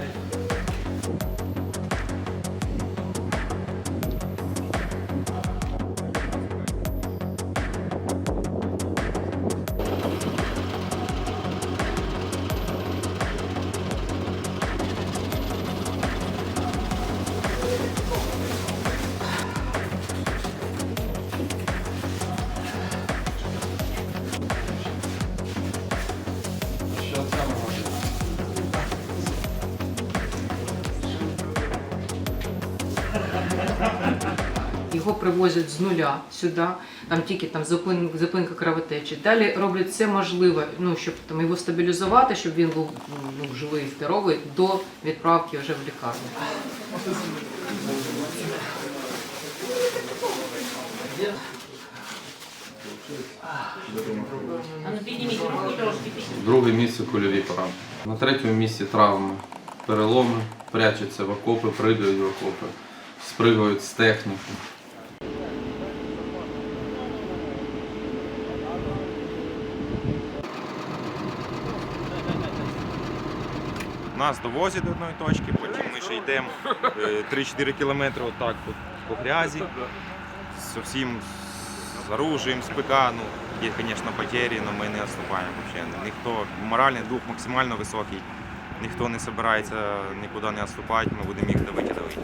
在。Його привозять з нуля сюди, там тільки там зупин, зупинка кровотечі. Далі роблять все можливе, ну щоб там його стабілізувати, щоб він був ну, живий, здоровий до відправки вже в лікарню. Друге місце кульові поранення. На третьому місці травми, переломи, прячуться в окопи, пригають в окопи, спригають з техніки. Нас довозять до одної точки, потім ми ще йдемо е, 3-4 кілометри отак по, грязі. усім з оружием, з ПК. Ну, є, звісно, потері, але ми не відступаємо. Ніхто, моральний дух максимально високий. Ніхто не збирається нікуди не відступати, ми будемо їх давити давити.